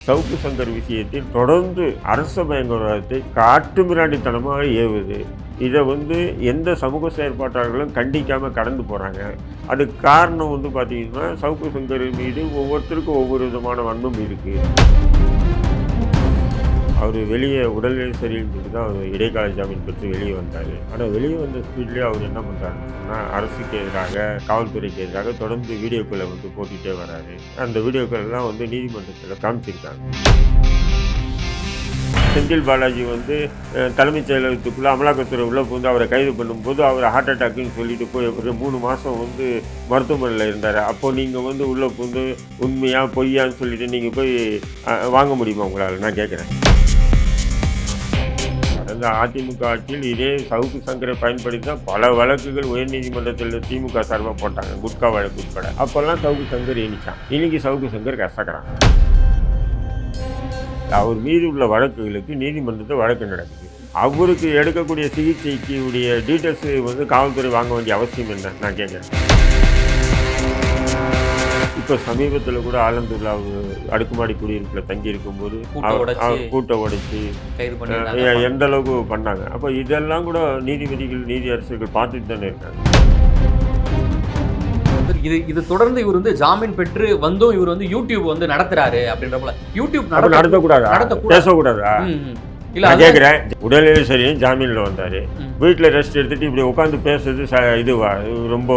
சவுக்கு சங்கர் விஷயத்தில் தொடர்ந்து அரச பயங்கரவாதத்தை காட்டுமிராண்டித்தனமாக ஏவுது. இதை வந்து எந்த சமூக செயற்பாட்டாளர்களும் கண்டிக்காமல் கடந்து போகிறாங்க அதுக்கு காரணம் வந்து பார்த்திங்கன்னா சவுக்கு சங்கர் மீது ஒவ்வொருத்தருக்கும் ஒவ்வொரு விதமான வன்மம் இருக்குது அவர் வெளியே உடல்நிலை சரியில்லைன்னு தான் அவர் இடைக்கால ஜாமீன் பெற்று வெளியே வந்தார். ஆனால் வெளியே வந்த ஸ்பீட்லேயே அவர் என்ன பண்ணுறாருன்னா அரசுக்கு எதிராக காவல்துறைக்கு எதிராக தொடர்ந்து வீடியோக்களை வந்து போட்டுகிட்டே வராரு. அந்த வீடியோக்களெல்லாம் வந்து நீதிமன்றத்தில் காமிச்சிருக்காங்க. செந்தில் பாலாஜி வந்து தலைமைச் செயலகத்துக்குள்ளே அமலாக்கத்துறை உள்ளே புகுந்து அவரை கைது பண்ணும்போது அவர் ஹார்ட் அட்டாக்குன்னு சொல்லிட்டு போய் ஒரு மூணு மாதம் வந்து மருத்துவமனையில் இருந்தார். அப்போது நீங்கள் வந்து உள்ளே புகுந்து உண்மையாக பொய்யான்னு சொல்லிட்டு நீங்கள் போய் வாங்க முடியுமா உங்களால்? நான் கேட்குறேன் இந்த அதிமுக ஆட்சியில் இதே சவுக்கு சங்கரை பயன்படுத்தி தான் பல வழக்குகள் உயர்நீதிமன்றத்தில் திமுக சார்பாக போட்டாங்க. குட்கா வழக்கு உட்பட. அப்போல்லாம் சவுக்கு சங்கர் இனிச்சான் இன்னைக்கு சவுக்கு சங்கர் கசக்கிறான். அவர் மீது உள்ள வழக்குகளுக்கு நீதிமன்றத்தில் வழக்கு நடக்குது. அவருக்கு எடுக்கக்கூடிய சிகிச்சைக்கு உடைய டீட்டெயில்ஸ் வந்து காவல்துறை வாங்க வேண்டிய அவசியம் என்ன? நான் கேட்குறேன். இப்போ சமீபத்தில் கூட ஆலந்தூர்ல அவர் அடுக்குமாடி குடியிருப்பில் தங்கி இருக்கும்போது கூட்டை உடைச்சு. எந்த அளவுக்கு பண்ணாங்க அப்போ இதெல்லாம் கூட நீதிபதிகள் நீதி அரசர்கள் பார்த்துட்டு தானே இருக்காங்க இது இது தொடர்ந்து இவர் வந்து ஜாமீன் பெற்று வந்தும் இவர் வந்து யூடியூப் வந்து நடத்துறாரு அப்படின்ற போல யூடியூப் நடத்தக்கூடாதா நடத்தக்கூடாது. பேசக்கூடாதா. இல்ல கேட்குறேன் உடல்நிலை சரியும் ஜாமீனில் வந்தார். வீட்டில் ரெஸ்ட் எடுத்துட்டு இப்படி உட்காந்து பேசுறது இதுவா இது ரொம்ப.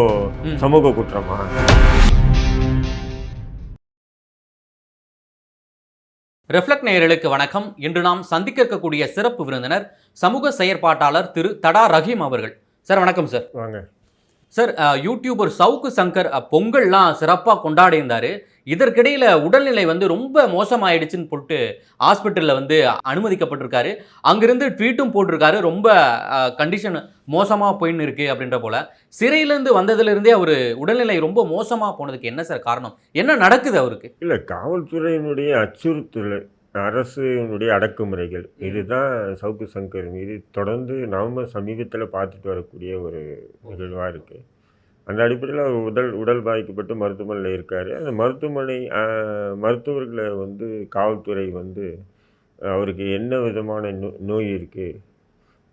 சமூக குற்றமா ரெஃப்ளெக்ட் நேயர்களுக்கு வணக்கம். இன்று நாம் சந்திக்க இருக்கக்கூடிய சிறப்பு விருந்தினர் சமூக செயற்பாட்டாளர் திரு தடா ரஹீம் அவர்கள். சார் வணக்கம் சார். வாங்க. சார் யூடியூபர் சவுக்கு சங்கர் பொங்கல்லாம் சிறப்பாக கொண்டாடி இருந்தார் இதற்கிடையில் உடல்நிலை வந்து ரொம்ப மோசமாயிடுச்சுன்னு போட்டு ஹாஸ்பிட்டலில் வந்து அனுமதிக்கப்பட்டிருக்காரு. அங்கிருந்து ட்வீட்டும் போட்டிருக்காரு. ரொம்ப கண்டிஷன் மோசமாக போயின்னு இருக்கு அப்படின்ற போல. சிறையிலேருந்து வந்ததுலேருந்தே அவர் உடல்நிலை ரொம்ப மோசமாக போனதுக்கு என்ன சார் காரணம்? என்ன நடக்குது அவருக்கு? இல்லை காவல்துறையினுடைய அச்சுறுத்தல் அரசினுடைய அடக்குமுறைகள் இதுதான் சவுக்கு சங்கர் மீது தொடர்ந்து நாம சமீபத்தில் பார்த்துட்டு வரக்கூடிய ஒரு நிகழ்வாக இருக்குது அந்த அடிப்படையில் அவர் உடல் உடல் பாதிக்கப்பட்டு மருத்துவமனையில் இருக்கார். அந்த மருத்துவமனை மருத்துவர்களை வந்து காவல்துறை வந்து அவருக்கு என்ன விதமான நோ நோய் இருக்குது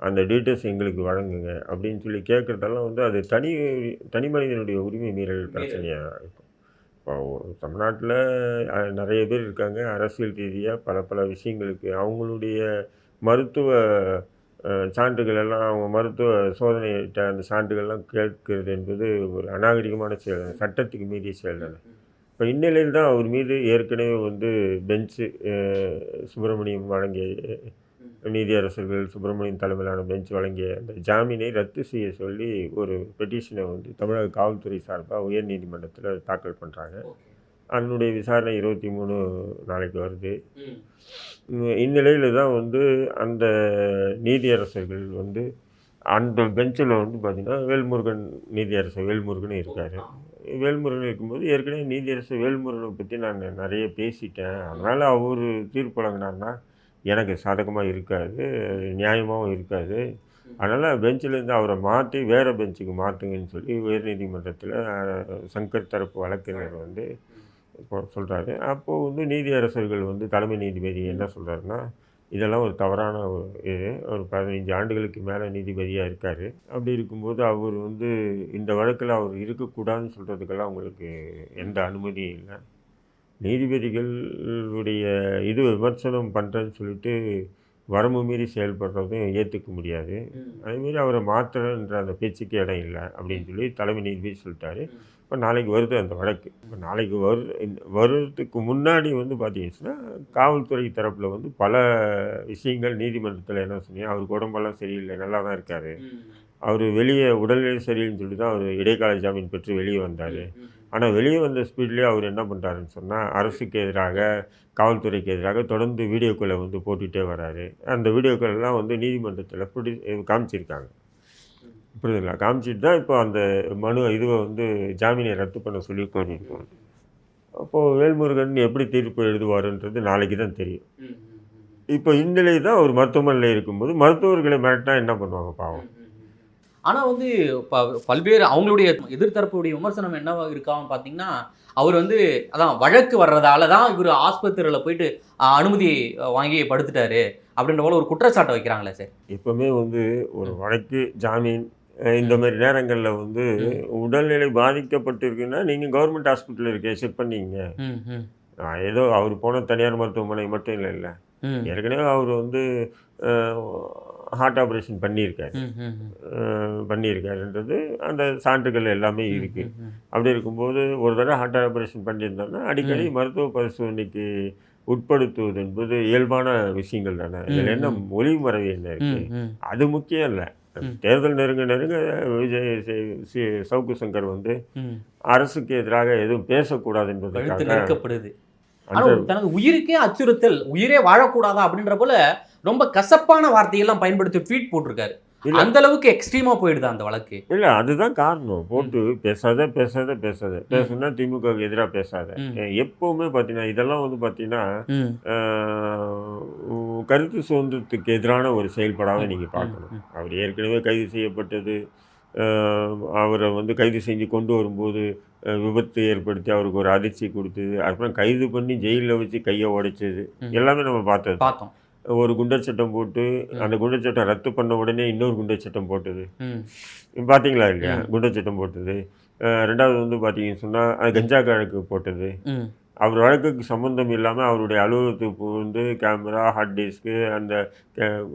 அந்த டீட்டெயில்ஸ் எங்களுக்கு வழங்குங்க அப்படின்னு சொல்லி கேட்குறதெல்லாம் வந்து அது தனி தனி மனிதனுடைய உரிமை மீறல் பிரச்சனையாக இருக்கும். இப்போ தமிழ்நாட்டில் நிறைய பேர் இருக்காங்க. அரசியல் ரீதியாக பல பல விஷயங்களுக்கு அவங்களுடைய மருத்துவ சான்றுகள் எல்லாம் அவங்க மருத்துவ சோதனையிட்ட அந்த சான்றுகள்லாம் கேட்கிறது என்பது ஒரு அநாகரிகமான செயல் சட்டத்துக்கு மீறிய செயல் தானே. இப்போ இந்நிலையில் தான் அவர் மீது ஏற்கனவே வந்து பெஞ்சு சுப்பிரமணியம் வழங்கிய நீதியரசர்கள் சுப்பிரமணியம் தலைமையிலான பெஞ்ச் வழங்கிய அந்த ஜாமீனை ரத்து செய்ய சொல்லி ஒரு பெட்டிஷனை வந்து தமிழக காவல்துறை சார்பாக உயர்நீதிமன்றத்தில் தாக்கல் பண்ணுறாங்க அதனுடைய விசாரணை இருபத்தி மூணு நாளைக்கு வருது. இந்நிலையில் தான் வந்து அந்த நீதியரசர்கள் வந்து அந்த பெஞ்சில் வந்து பார்த்திங்கன்னா வேல்முருகன் நீதியரசர் வேல்முருகன் இருக்கார். வேல்முருகன் இருக்கும்போது ஏற்கனவே நீதியரசர் வேல்முருகனை பற்றி நான் நிறைய பேசிட்டேன். அதனால் அவர் தீர்ப்பு வழங்கினார்னா எனக்கு சாதகமாக இருக்காது நியாயமாகவும் இருக்காது. அதனால் பெஞ்சிலேருந்து அவரை மாற்றி வேறு பெஞ்சுக்கு மாற்றுங்கன்னு சொல்லி உயர்நீதிமன்றத்தில் சங்கர் தரப்பு வழக்கறிஞர் வந்து சொல்கிறாரு அப்போது வந்து நீதியரசர்கள் வந்து தலைமை நீதிபதி என்ன சொல்கிறாருன்னா இதெல்லாம் ஒரு தவறான ஒரு இது. ஒரு பதினைஞ்சு ஆண்டுகளுக்கு மேலே நீதிபதியாக இருக்கார். அப்படி இருக்கும்போது அவர் வந்து இந்த வழக்கில் அவர் இருக்கக்கூடாதுன்னு சொல்கிறதுக்கெல்லாம் உங்களுக்கு எந்த அனுமதியும் இல்லை. நீதிபதிகளுடைய இது விமர்சனம் பண்ணுறேன்னு சொல்லிட்டு வரம்பு மீறி செயல்படுறதும் ஏற்றுக்க முடியாது. அதேமாரி அவரை மாற்றுறன்ற அந்த பேச்சுக்கு இடம் இல்லை அப்படின்னு சொல்லி தலைமை நீதிபதி சொல்லிட்டாரு. இப்போ நாளைக்கு வருது அந்த வழக்கு. இப்போ நாளைக்கு வரு இந்த வருறதுக்கு முன்னாடி வந்து பார்த்தீங்கன்னா காவல்துறை தரப்பில் வந்து பல விஷயங்கள் நீதிமன்றத்தில் என்ன சொன்னீங்க அவருக்கு உடம்பெல்லாம் சரியில்லை நல்லா தான் இருக்கார். அவர் வெளியே உடல்நிலை சரியில்லைன்னு சொல்லி தான் அவர் இடைக்கால ஜாமீன் பெற்று வெளியே வந்தார். ஆனால் வெளியே வந்த ஸ்பீட்லேயே அவர் என்ன பண்ணுறாருன்னு சொன்னால் அரசுக்கு எதிராக காவல்துறைக்கு எதிராக தொடர்ந்து வீடியோக்களை வந்து போட்டுகிட்டே வராரு. அந்த வீடியோக்கள் எல்லாம் வந்து நீதிமன்றத்தில் பிடி காமிச்சிருக்காங்க. புரியுதுங்களா? காமிச்சிட்டு தான் இப்போ அந்த மனு இதுவை வந்து ஜாமீனை ரத்து பண்ண சொல்லி கோரியிருக்கோம் அப்போது வேல்முருகன் எப்படி தீர்ப்பு எழுதுவாருன்றது நாளைக்கு தான் தெரியும். இப்போ இந்நிலை தான் அவர் மருத்துவமனையில் இருக்கும்போது மருத்துவர்களை மிரட்டினா என்ன பண்ணுவாங்க பாவம்? ஆனால் வந்து ப- பல்வேறு அவங்களுடைய எதிர்த்தரப்புடைய விமர்சனம் என்னவா இருக்கான்னு பார்த்தீங்கன்னா அவர் வந்து அதான் வழக்கு வர்றதால தான் இவர் ஆஸ்பத்திரியில் போயிட்டு அனுமதி வாங்கி படுத்துட்டாரு அப்படின்ற போல ஒரு குற்றச்சாட்டை வைக்கிறாங்களே சார். எப்பவுமே வந்து ஒரு வழக்கு ஜாமீன் இந்த மாதிரி நேரங்களில் வந்து உடல்நிலை பாதிக்கப்பட்டிருக்குன்னா நீங்கள் கவர்மெண்ட் ஹாஸ்பிட்டல் இருக்கே செக் பண்ணீங்க ஏதோ அவர் போன தனியார் மருத்துவமனை மட்டும் இல்லை இல்லை. ஏற்கனவே அவர் வந்து ஹார்ட் ஆப்ரேஷன் பண்ணியிருக்காரு. பண்ணியிருக்காருன்றது அந்த சான்றுகள் எல்லாமே இருக்குது. அப்படி இருக்கும்போது ஒரு தடவை ஹார்ட் ஆப்ரேஷன் பண்ணியிருந்தோம்னா அடிக்கடி மருத்துவ பரிசோதனைக்கு உட்படுத்துவது என்பது இயல்பான விஷயங்கள் தானே. இதில் என்ன ஒளிமறைவு என்ன இருக்கு? ம், ம். அது முக்கியம் இல்லை. தேர்தல் நெருங்க நெருங்க விஜய் சவுக்கு சங்கர் வந்து. அரசுக்கு எதிராக எதுவும் பேசக்கூடாது ஒரு தனது உயிருக்கே அச்சுறுத்தல் உயிரே வாழக்கூடாதா அப்படின்ற போல ரொம்ப கசப்பான வார்த்தையெல்லாம் பயன்படுத்தி ட்வீட் போட்டிருக்காரு. அந்த அளவுக்கு எக்ஸ்ட்ரீமா போயிடுது அந்த வழக்கு? இல்லை அதுதான் காரணம். போட்டு பேசாத பேசாத பேசாத. பேசுனா திமுகவுக்கு எதிராக பேசாத. எப்பவுமே பார்த்தீங்கன்னா இதெல்லாம் வந்து உ- கருத்து சுதந்திரத்துக்கு எதிரான ஒரு செயல்படாத நீங்கள் பார்க்கணும். அவர் ஏற்கனவே கைது செய்யப்பட்டது. அவரை வந்து கைது செஞ்சு கொண்டு வரும்போது விபத்து ஏற்படுத்தி அவருக்கு ஒரு அதிர்ச்சி கொடுத்தது. அப்புறம் கைது பண்ணி ஜெயிலில் வச்சு கையை உடைச்சது. எல்லாமே நம்ம பார்த்தது. பார்த்தோம். ஒரு குண்டர் சட்டம் போட்டு அந்த குண்டர் சட்டம் ரத்து பண்ண உடனே இன்னொரு குண்டர் சட்டம் போட்டது. பார்த்தீங்களா இல்லையா? குண்டர் சட்டம் போட்டது. ரெண்டாவது வந்து பார்த்தீங்கன்னு சொன்னால் கஞ்சா கழக்கு போட்டது. அவர் வழக்குக்கு சம்மந்தம் இல்லாமல் அவருடைய அலுவலகத்துக்கு வந்து கேமரா ஹார்ட் டிஸ்க்கு அந்த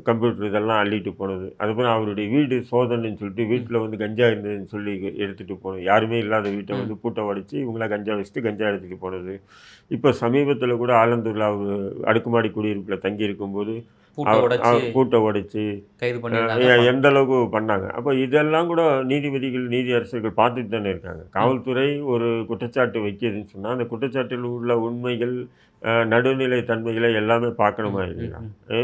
கம்ப்யூட்டர் இதெல்லாம் அள்ளிட்டு போனது. அதுக்கப்புறம் அவருடைய வீடு சோதனைன்னு சொல்லிட்டு வீட்டில் வந்து கஞ்சா இருந்ததுன்னு சொல்லி எடுத்துகிட்டு போனது. யாருமே இல்லாத வீட்டை வந்து பூட்டை உடைச்சி இவங்கள கஞ்சா வச்சுட்டு கஞ்சா எடுத்துகிட்டு போனது. இப்போ சமீபத்தில் கூட ஆலந்தூரில் அவர் அடுக்குமாடி குடியிருப்பில் தங்கி இருக்கும்போது அவர் உடைச்சு எந்த அளவுக்கு பண்ணாங்க? அப்போ இதெல்லாம் கூட நீதிபதிகள் நீதி அரசர்கள் பார்த்துட்டு தானே இருக்காங்க. காவல்துறை ஒரு குற்றச்சாட்டு வைக்கிதுன்னு சொன்னால் அந்த குற்றச்சாட்டில் உள்ள உண்மைகள் நடுநிலை தன்மைகளை எல்லாமே பார்க்கணுமா இல்லையா?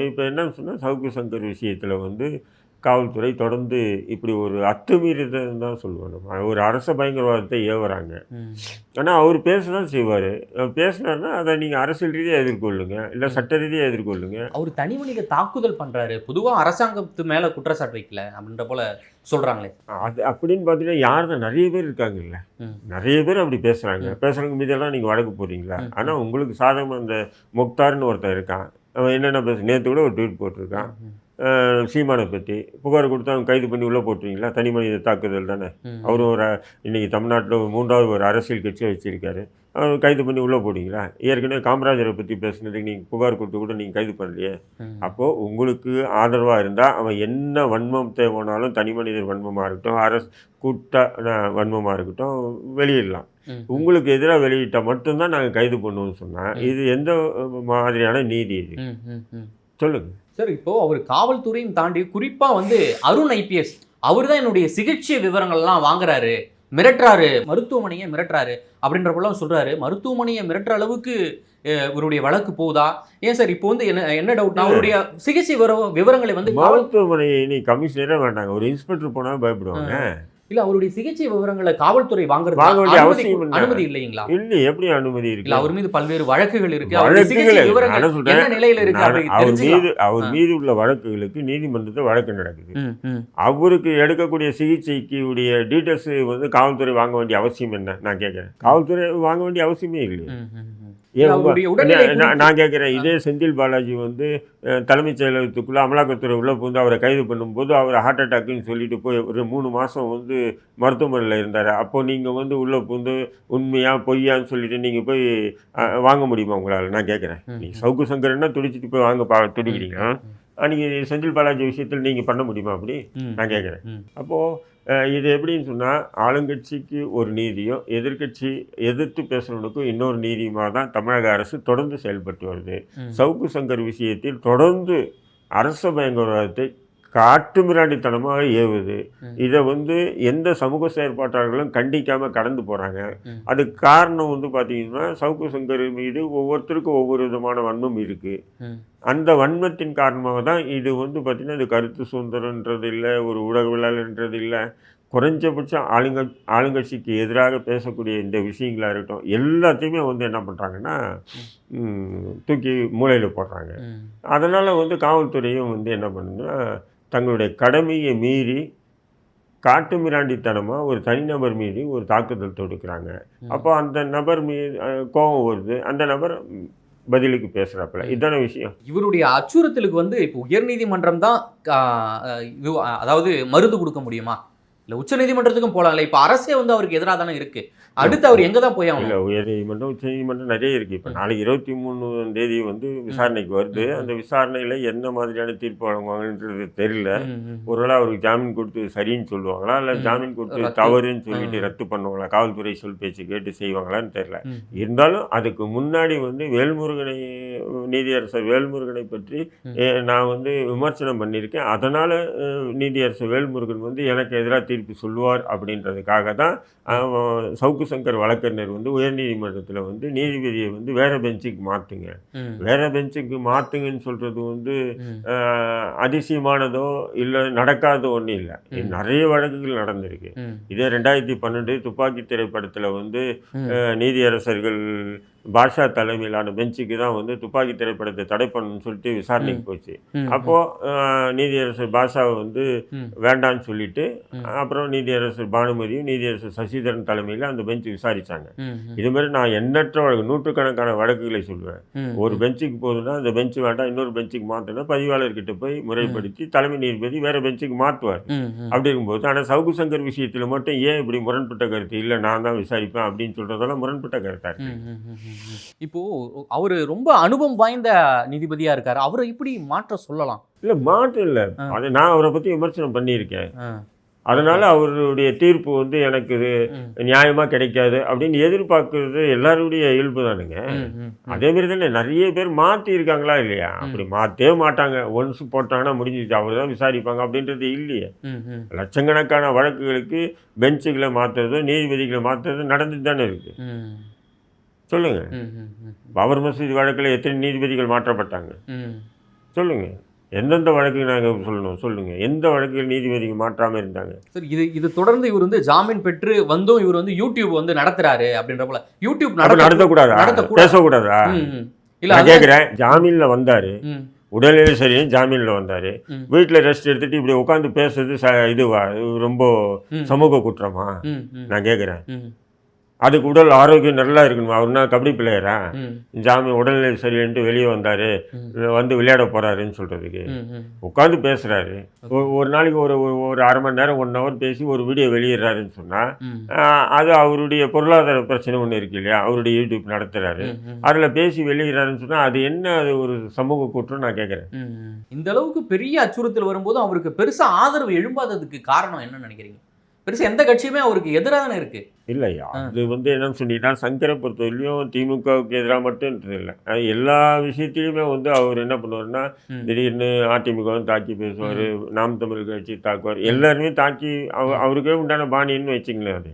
இப்போ என்னன்னு சொன்னால் சவுக்கு சங்கர் விஷயத்தில் வந்து காவல்துறை தொடர்ந்து இப்படி ஒரு அத்துமீறிதான் தான் சொல்லுவோம் நம்ம ஒரு அரச பயங்கரவாதத்தை ஏவுறாங்க. ஆனால் அவர் பேச தான் செய்வார் பேசினார்னா அதை நீங்கள் அரசியல் ரீதியாக எதிர்கொள்ளுங்க. இல்லை சட்ட ரீதியாக எதிர்கொள்ளுங்க. அவர் தனி மனித தாக்குதல் பண்றாரு. பொதுவா அரசாங்கத்து மேல குற்றச்சாட்டு வைக்கல அப்படின்ற போல சொல்றாங்களே. அது அப்படின்னு பார்த்தீங்கன்னா யார் தான் நிறைய பேர் இருக்காங்கல்ல. நிறைய பேர் அப்படி பேசுகிறாங்க பேசுகிறவங்க மீதெல்லாம் நீங்கள் வழக்கு போடுறீங்களா? ம். ஆனால் உங்களுக்கு சாதகமாக அந்த முக்தார்னு ஒருத்தன் இருக்கான். அவன் என்னென்ன பேச நேற்று கூட ஒரு ட்வீட் போட்டிருக்கான். சீமானை பற்றி புகார் கொடுத்து அவன் கைது பண்ணி உள்ளே போட்டுருவீங்களா? தனி மனித தாக்குதல் தானே. அவரும் ஒரு இன்னைக்கு தமிழ்நாட்டில் ஒரு மூன்றாவது ஒரு அரசியல் கட்சியை வச்சிருக்காரு. அவர் கைது பண்ணி உள்ளே போடுவீங்களா? ஏற்கனவே காமராஜரை பற்றி பேசுனதுக்கு நீங்கள் புகார் கொடுத்து கூட நீங்கள் கைது பண்ணலையே. அப்போது உங்களுக்கு ஆதரவாக இருந்தால் அவன் என்ன வன்மம் தேவைனாலும் தனி மனிதர் வன்மமாக இருக்கட்டும் அரசு கூட்ட வன்மமாக இருக்கட்டும் வெளியிடலாம். உங்களுக்கு எதிராக வெளியிட்டால் மட்டும்தான் நாங்கள் கைது பண்ணுவோம்னு சொன்னால் இது எந்த மாதிரியான நீதி இது. சொல்லுங்கள் சார் இப்போ அவர் காவல்துறையும் தாண்டி குறிப்பா வந்து அருண் ஐபிஎஸ் அவர் தான் என்னுடைய சிகிச்சை விவரங்கள்லாம் வாங்குறாரு மிரட்டுறாரு மருத்துவமனையை மிரட்டுறாரு அப்படின்ற போலாம் சொல்றாரு. மருத்துவமனையை மிரட்டுற அளவுக்கு இவருடைய வழக்கு போகுதா ஏன் சார் இப்போ வந்து என்ன என்ன டவுட்னா அவருடைய சிகிச்சை விவர விவரங்களை வந்து மருத்துவமனையை நீ கமிஷனரே வேண்டாங்க. ஒரு இன்ஸ்பெக்டர் போனால் பயப்படுவாங்க. இல்ல அவருடைய சிகிச்சை விவரங்களை காவல்துறை வாங்குறது வாங்க வேண்டிய அனுமதி அவசியம் இல்லை. அனுமதி இல்லைங்களா? இல்லை எப்படி அனுமதி இல்ல இருக்கு அவர் மீது பல்வேறு வழக்குகள் இருக்கு. என்ன நிலையில இருக்கு அவர் மீது அவர் ஆ. மீது உள்ள வழக்குகளுக்கு நீதிமன்றத்தில் வழக்கு நடக்குது. அவருக்கு எடுக்கக்கூடிய சிகிச்சைக்கு உடைய டீட்டெயில்ஸ் வந்து காவல்துறை வாங்க வேண்டிய அவசியம் என்ன? நான் கேட்குறேன் காவல்துறை வாங்க வேண்டிய அவசியமே இல்லை நான் கேட்குறேன். இதே செந்தில் பாலாஜி வந்து தலைமைச் செயலகத்துக்குள்ளே அமலாக்கத்துறை உள்ளே புகுந்து அவரை கைது பண்ணும்போது அவர் ஹார்ட் அட்டாக்குன்னு சொல்லிட்டு போய் ஒரு மூணு மாதம் வந்து மருத்துவமனையில் இருந்தார். அப்போ நீங்கள் வந்து உள்ளே புகுந்து உண்மையா பொய்யான்னு சொல்லிட்டு நீங்கள் போய் வாங்க முடியுமா உங்களால்? நான் கேட்குறேன். நீங்கள் சவுக்கு சங்கரன்னா துடிச்சிட்டு போய் வாங்க பா துடிக்கிறீங்க. அன்றைக்கி செந்தில் பாலாஜி விஷயத்தில் நீங்கள் பண்ண முடியுமா அப்படி நான் கேட்குறேன். அப்போது இது எப்படின்னு சொன்னால் ஆளுங்கட்சிக்கு ஒரு நீதியும் எதிர்க்கட்சி எதிர்த்து பேசுகிறவனுக்கும் இன்னொரு நீதியுமாக தான் தமிழக அரசு தொடர்ந்து செயல்பட்டு வருது. சவுக்கு சங்கர் விஷயத்தில் தொடர்ந்து அரச பயங்கரவாதத்தை காட்டுமிராண்டித்தனமாக ஏவுது. இதை வந்து எந்த சமூக செயற்பாட்டாளர்களும் கண்டிக்காமல் கடந்து போகிறாங்க. அதுக்கு காரணம் வந்து பார்த்தீங்கன்னா சவுக்கு சங்கர் மீது ஒவ்வொருத்தருக்கும் ஒவ்வொரு விதமான வன்மம் இருக்குது. அந்த வன்மத்தின் காரணமாக தான் இது வந்து பார்த்திங்கன்னா இது கருத்து சுதந்திரன்றது இல்லை ஒரு ஊடகவியலாளர்ன்றது இல்லை குறைஞ்சபட்சம் ஆளுங்க ஆளுங்கட்சிக்கு எதிராக பேசக்கூடிய இந்த விஷயங்களாக இருக்கட்டும் எல்லாத்தையுமே வந்து என்ன பண்ணுறாங்கன்னா தூக்கி மூலையில் போடுறாங்க. அதனால் வந்து காவல்துறையும் வந்து என்ன பண்ணுதுன்னா தங்களுடைய கடமையை மீறி காட்டு மிராண்டித்தனமாக ஒரு தனிநபர் மீது ஒரு தாக்குதல் தொடுக்கிறாங்க. அப்போ அந்த நபர் மீது கோபம் வருது. அந்த நபர் பதிலுக்கு பேசுகிறாப்புல இதான விஷயம். இவருடைய அச்சுறுத்தலுக்கு வந்து இப்போ உயர்நீதிமன்றம் தான் இது அதாவது மருந்து கொடுக்க முடியுமா? இல்ல உச்சநீதிமன்றத்துக்கும் போலாம்ல இப்போ அரசே வந்து அவருக்கு எதிராக தானே இருக்கு அடுத்து அவர் எங்க தான் போய் இல்லை ஆகணும் உயர் நீதிமன்றம் உச்ச நீதிமன்றம் நிறைய இருக்குது இப்போ. நாளைக்கு இருபத்தி மூணாம் தேதி வந்து விசாரணைக்கு வருது. அந்த விசாரணையில் என்ன மாதிரியான தீர்ப்பு வழங்குவாங்கன்றது தெரியல. ஒருவேளை அவருக்கு ஜாமீன் கொடுத்து சரின்னு சொல்லுவாங்களா இல்லை. ஜாமீன் கொடுத்து. தவறுன்னு சொல்லிட்டு. ரத்து பண்ணுவாங்களா காவல்துறை சொல் பேச்சு கேட்டு செய்வாங்களான்னு தெரியல. இருந்தாலும் அதுக்கு முன்னாடி வந்து வேல்முருகனை நீதியரசர் வேல்முருகனை பற்றி நான் வந்து விமர்சனம் பண்ணியிருக்கேன் அதனால் நீதியரசர் வேல்முருகன் வந்து எனக்கு எதிராக தீர்ப்பு சொல்லுவார் அப்படின்றதுக்காக தான் சவுக்கு சங்கர் வழக்கறிஞர் வந்து உயர்நீதிமன்றத்தில் வந்து நீதிபதியை வந்து வேற பெஞ்சுக்கு மாற்றுங்க. வேற பெஞ்சுக்கு மாற்றுங்கன்னு சொல்கிறது வந்து அதிசயமானதோ இல்லை நடக்காதோ ஒன்றும் இல்லை. நிறைய வழக்குகள் நடந்திருக்கு. இதே ரெண்டாயிரத்தி பன்னெண்டு துப்பாக்கி திரைப்படத்தில் வந்து நீதியரசர்கள் பாஷா தலைமையிலான பெஞ்சுக்கு தான் வந்து துப்பாக்கி திரைப்படத்தை தடை பண்ணணும்னு சொல்லிட்டு விசாரணைக்கு போச்சு. அப்போது நீதியரசர் பாஷாவை வந்து. வேண்டான்னு சொல்லிட்டு. அப்புறம் நீதியரசர் பானுமதியும் நீதியரசர் சசிதரன் தலைமையில் அந்த பெஞ்ச் விசாரித்தாங்க ம். ம். இது மாதிரி நான் எண்ணற்ற வழக்கு நூற்றுக்கணக்கான வழக்குகளை சொல்லுவேன். ஒரு பெஞ்சுக்கு போகுதுன்னா அந்த பெஞ்ச் வேண்டாம் இன்னொரு பெஞ்சுக்கு மாற்றினா பதிவாளர்கிட்ட போய் முறைப்படுத்தி தலைமை நீதிபதி வேற பெஞ்சுக்கு மாற்றுவார். அப்படி இருக்கும்போது ஆனால் சவுக்கு சங்கர் விஷயத்தில் மட்டும் ஏன் இப்படி முரண்பட்ட கருத்து இல்லை நான் தான் விசாரிப்பேன் அப்படின்னு சொல்கிறதெல்லாம் முரண்பட்ட கருத்தாக இருக்கு இப்போ அவரு ரொம்ப அனுபவம் வாய்ந்த நீதிபதியா இருக்காரு. அவரை இப்படி மாற்ற சொல்லலாம். இல்லை மாற்றம் இல்லை. அதை நான் அவரை பற்றி விமர்சனம் பண்ணியிருக்கேன். அதனால அவருடைய தீர்ப்பு வந்து எனக்கு இது. நியாயமாக கிடைக்காது அப்படின்னு எதிர்பார்க்கறது எல்லாருடைய இயல்பு தானுங்க. ம், ம், ம். அதே மாதிரி தானே நிறைய பேர் மாற்றி இருக்காங்களா இல்லையா. அப்படி மாற்றவே மாட்டாங்க. ஒன்ஸ் போட்டாங்கன்னா முடிஞ்சிச்சு அவர் தான் விசாரிப்பாங்க அப்படின்றது இல்லையே. லட்சக்கணக்கான வழக்குகளுக்கு பெஞ்சுகளை மாற்றுறதோ நீதிபதிகளை மாற்றுறதோ நடந்துட்டு தானே இருக்குது சொல்லுங்கள் ம், பாபர் மசூதி வழக்கில் எத்தனை நீதிபதிகள் மாற்றப்பட்டாங்க? ம். சொல்லுங்கள் எந்தெந்த வழக்கு நாங்கள் சொல்லணும்? சொல்லுங்கள் எந்த வழக்குகள் நீதிபதிகள் மாற்றாமல் இருந்தாங்க? சரி இது இது தொடர்ந்து இவர் வந்து ஜாமீன் பெற்று வந்தும் இவர் வந்து யூடியூப் வந்து நடத்துறாரு அப்படின்ற போல. யூடியூப் நடத்தக்கூடாதா. பேசக்கூடாதா. இல்ல நான் கேட்குறேன் ஜாமீனில் வந்தார். உடல்நிலை சரியும் ஜாமீனில் வந்தார். வீட்டில் ரெஸ்ட் எடுத்துட்டு இப்படி உட்காந்து பேசுறது இது ரொம்ப. சமூக குற்றமா? நான் கேட்குறேன் அதுக்கு உடல் ஆரோக்கியம் நல்லா இருக்கணுமா? அவர்னா கபடி பிளேயரா? ம், ஜாமீன் உடல்நிலை சரியில்லைன்ட்டு வெளியே வந்தார். வந்து விளையாட போகிறாருன்னு சொல்கிறதுக்கு ம், ம். உட்காந்து பேசுகிறாரு ஒரு நாளைக்கு ஒரு ஒரு- அரை மணி நேரம் ஒன் ஹவர் பேசி ஒரு வீடியோ வெளியிடுறாருன்னு சொன்னால் ம், அது அவருடைய பொருளாதார பிரச்சனை ஒன்று இருக்கு இல்லையா? அவருடைய யூடியூப் நடத்துகிறாரு ம். அதில் பேசி வெளியிடுறாருன்னு சொன்னால் அது என்ன அது ஒரு சமூக குற்றம் நான் கேட்குறேன். இந்த அளவுக்கு பெரிய அச்சுறுத்தல் வரும்போது அவருக்கு பெருசா ஆதரவு எழும்பாததுக்கு காரணம் என்ன நினைக்கிறீங்க? பெருசா எந்த கட்சியுமே அவருக்கு எதிராக தானே இருக்கு. இல்லையா? அது வந்து என்னன்னு சொன்னீங்கன்னா சங்கரை பொறுத்தவரையிலும் திமுகவுக்கு எதிராக மட்டும்ன்றது இல்லை. எல்லா விஷயத்திலையுமே வந்து அவர் என்ன பண்ணுவாருன்னா ம். திடீர்னு அதிமுகவும் தாக்கி பேசுவார் நாம் தமிழ் கட்சி தாக்குவார் எல்லாருமே தாக்கி அவ அவருக்கே உண்டான பாணின்னு வச்சுங்களேன் அது.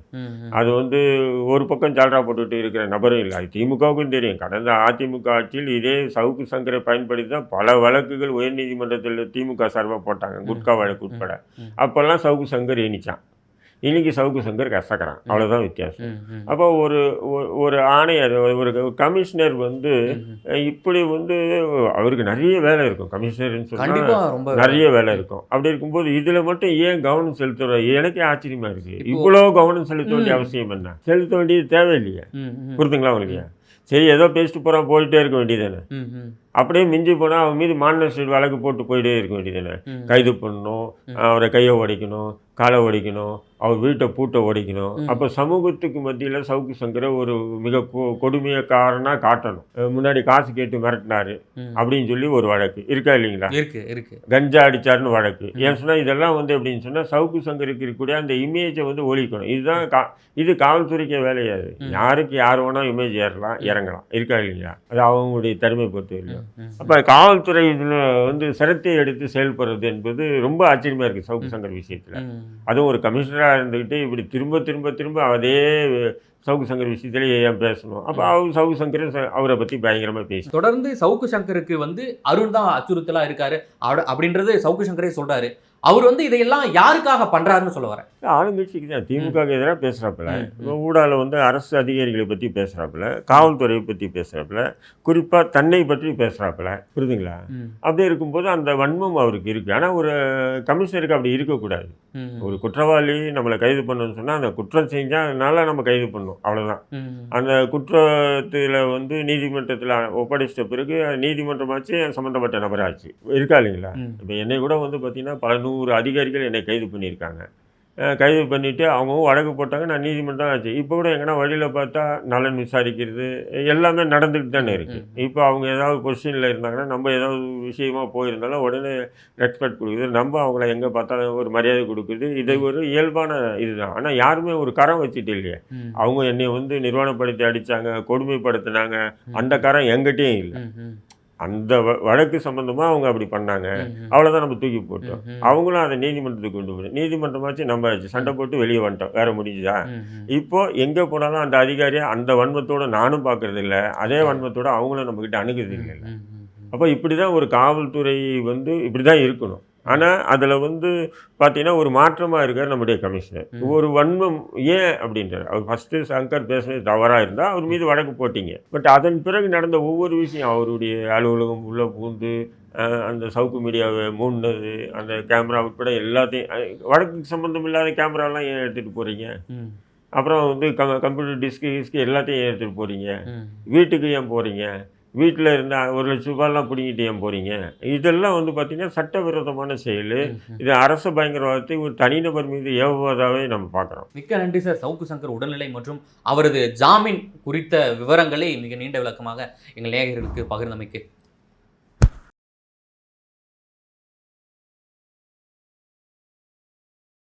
அது வந்து ஒரு பக்கம் ஜால்ரா போட்டுட்டு இருக்கிற நபரும் இல்லை. அது திமுகவுக்கும் தெரியும். கடந்த அதிமுக ஆட்சியில் இதே சவுக்கு சங்கரை பயன்படுத்தி தான் பல வழக்குகள் உயர்நீதிமன்றத்தில் திமுக சார்பாக போட்டாங்க. குட்கா வழக்கு உட்பட. அப்போல்லாம் சவுக்கு சங்கர் இனிச்சான் இன்னைக்கு சவுக்கு சங்கர் கசக்கிறான். அவ்வளோதான் வித்தியாசம். அப்போ ஒரு ஒரு- ஆணையர் ஒரு கமிஷனர் வந்து இப்படி வந்து அவருக்கு நிறைய வேலை இருக்கும். கமிஷனர்னு சொன்னா கண்டிப்பா ரொம்ப நிறைய வேலை இருக்கும். அப்படி இருக்கும்போது இதுல மட்டும் ஏன் கவனம் செலுத்துற எனக்கே ஆச்சரியமா இருக்கு. இப்போ- இவ்வளோ கவனம் செலுத்த வேண்டிய. அவசியம் என்ன? செலுத்த வேண்டியது தேவையில்லையே. புரிதுங்களா உங்களுக்கு? சரி ஏதோ பேசிட்டு போறான் போயிட்டே இருக்க வேண்டியதானே. அப்படியே மிஞ்சி போனால் அவன் மீது மாநில ஸ்டேட் வழக்கு போட்டு போயிட்டே இருக்க வேண்டியதானே. கைது பண்ணணும். அவரை கையை உடைக்கணும் காலை உடைக்கணும் அவர் வீட்டை பூட்டை உடைக்கணும். அப்போ சமூகத்துக்கு மத்தியில் சவுக்கு சங்கரை ஒரு மிக கொடுமையக்காரனாக காட்டணும். முன்னாடி காசு கேட்டு மிரட்டினாரு. அப்படின்னு சொல்லி ஒரு வழக்கு. இருக்கா இல்லைங்களா? இருக்கு இருக்கு. கஞ்சா அடிச்சாருன்னு வழக்கு. ஏன் சொன்னால் இதெல்லாம் வந்து எப்படின்னு சொன்னால் சவுக்கு சங்கருக்கு இருக்கக்கூடிய அந்த இமேஜை வந்து ஒழிக்கணும். இதுதான் கா இது காவல்துறைக்கே வேலையாது. யாருக்கு யார் வேணால் இமேஜ் ஏறலாம் இறங்கலாம். இருக்கா இல்லைங்களா? அது அவங்களுடைய திறமை பொறுத்த ம். அப்போ காவல்துறை இதில் வந்து சிரத்தை எடுத்து செயல்படுறது என்பது ரொம்ப ஆச்சரியமாக இருக்குது சவுக்கு சங்கர் விஷயத்தில். அதுவும் ஒரு கமிஷனராக இருந்துக்கிட்டு இப்படி திரும்ப திரும்ப திரும்ப அதே சவுக்கு சங்கர் விஷயத்துல ஏன் பேசணும்? அப்போ அவர் சவுக்கு சங்கர் அவரை பற்றி பயங்கரமாக பேசி தொடர்ந்து சவுக்கு சங்கருக்கு வந்து அருண் தான் அச்சுறுத்தலா இருக்காரு. அட- அப்படின்றது சவுக்கு சங்கரே சொல்றாரு. அவர் வந்து இதையெல்லாம் யாருக்காக பண்றாருன்னு சொல்ல வரேன். ஆளுங்கட்சிக்கு தான் திமுக எதிராக பேசுகிறாப்புல ஊடால வந்து அரசு அதிகாரிகளை பற்றி பேசுகிறாப்புல காவல்துறையை பற்றி பேசுகிறாப்புல குறிப்பாக தன்னை பற்றி பேசுகிறாப்புல புரியுதுங்களா? ம், அப்படி இருக்கும்போது அந்த வன்மம் அவருக்கு இருக்குது ஆனால் ஒரு கமிஷனருக்கு அப்படி இருக்கக்கூடாது. ஒரு குற்றவாளி நம்மளை கைது பண்ணணும்னு சொன்னால் அந்த குற்றம் செஞ்சால் நம்ம கைது பண்ணணும் அவ்வளோதான் அந்த குற்றத்தில் வந்து நீதிமன்றத்தில் ஒப்படைச்சிட்ட பிறகு நீதிமன்றமாச்சு சம்மந்தப்பட்ட நபராச்சு. இருக்கா இல்லைங்களா. இப்போ என்னை கூட வந்து பார்த்தீங்கன்னா பல நூறு அதிகாரிகள் என்னை கைது பண்ணியிருக்காங்க. கைது பண்ணிவிட்டு அவங்களும் வழக்கு போட்டாங்க நான் நீதிமன்றம் ஆச்சு. இப்போ கூட எங்கன்னா வழியில் பார்த்தா நலன் விசாரிக்கிறது எல்லாமே நடந்துக்கிட்டு தானே இருக்குது. இப்போ அவங்க ஏதாவது பொசிஷனில் இருந்தாங்கன்னா நம்ம ஏதாவது விஷயமா போயிருந்தாலும் உடனே ரெஸ்பெக்ட் கொடுக்குது. நம்ம அவங்கள எங்கே பார்த்தாலும் ஒரு மரியாதை கொடுக்குது. இது ஒரு இயல்பான இதுதான். ஆனால் யாருமே ஒரு கரம் வச்சுட்டு இல்லையே. அவங்க என்னை வந்து நிர்வாணப்படுத்தி அடித்தாங்க கொடுமைப்படுத்தினாங்க. அந்த கரம் எங்கிட்டயும் இல்லை. அந்த வ- வழக்கு சம்மந்தமாக அவங்க அப்படி பண்ணாங்க. அவ்வளோதான் நம்ம தூக்கி போட்டோம். அவங்களும் அதை நீதிமன்றத்துக்கு கொண்டு போய் நீதிமன்றமாச்சு நம்ம சண்டை போட்டு வெளியே வந்துட்டோம். வேற முடிஞ்சுதா? ம், ம். இப்போ எங்கே போனாலும் அந்த அதிகாரியை அந்த வன்மத்தோட நானும் பார்க்கறது இல்லை அதே வன்மத்தோட அவங்களும் நம்மக்கிட்ட அணுகுறது இல்லை. அப்போ இப்படி தான் ஒரு காவல்துறை வந்து இப்படி தான் இருக்கணும். ஆனால் அதில் வந்து பார்த்தீங்கன்னா ஒரு மாற்றமாக இருக்கார் நம்முடைய கமிஷனர். ஒரு வன்மம் ஏன் அப்படின்றார். அவர் ஃபஸ்ட்டு சங்கர் பேசுனது தவறாக இருந்தால் அவர் மீது வழக்கு போட்டீங்க. பட் அதன் பிறகு நடந்த ஒவ்வொரு விஷயம் அவருடைய அலுவலகம் உள்ளே பூந்து அந்த சவுக்கு மீடியாவை மூடினது அந்த கேமரா உட்பட எல்லாத்தையும் அஹ், வழக்குக்கு சம்மந்தம் இல்லாத கேமராலாம் ஏன் எடுத்துகிட்டு போகிறீங்க அப்புறம் வந்து க கம்ப்யூட்டர் டிஸ்க்கு கிஸ்க்கு எல்லாத்தையும் ஏன் எடுத்துகிட்டு போகிறீங்க. வீட்டுக்கு ஏன் போகிறீங்க வீட்டில் இருந்த ஒரு லட்ச ரூபாயெல்லாம் பிடிங்கிட்டு ஏன் போகிறீங்க இதெல்லாம் வந்து பார்த்திங்கன்னா சட்டவிரோதமான செயல். இது அரச பயங்கரவாதத்தை ஒரு தனிநபர் மீது ஏவுவதாகவே நம்ம பார்க்குறோம் மிக்க நன்றி சார். சவுக்கு சங்கர் உடல்நிலை மற்றும் அவரது ஜாமீன் குறித்த விவரங்களை மிக நீண்ட விளக்கமாக எங்கள் நேயர்களுக்கு பகிர்ந்தமைக்கு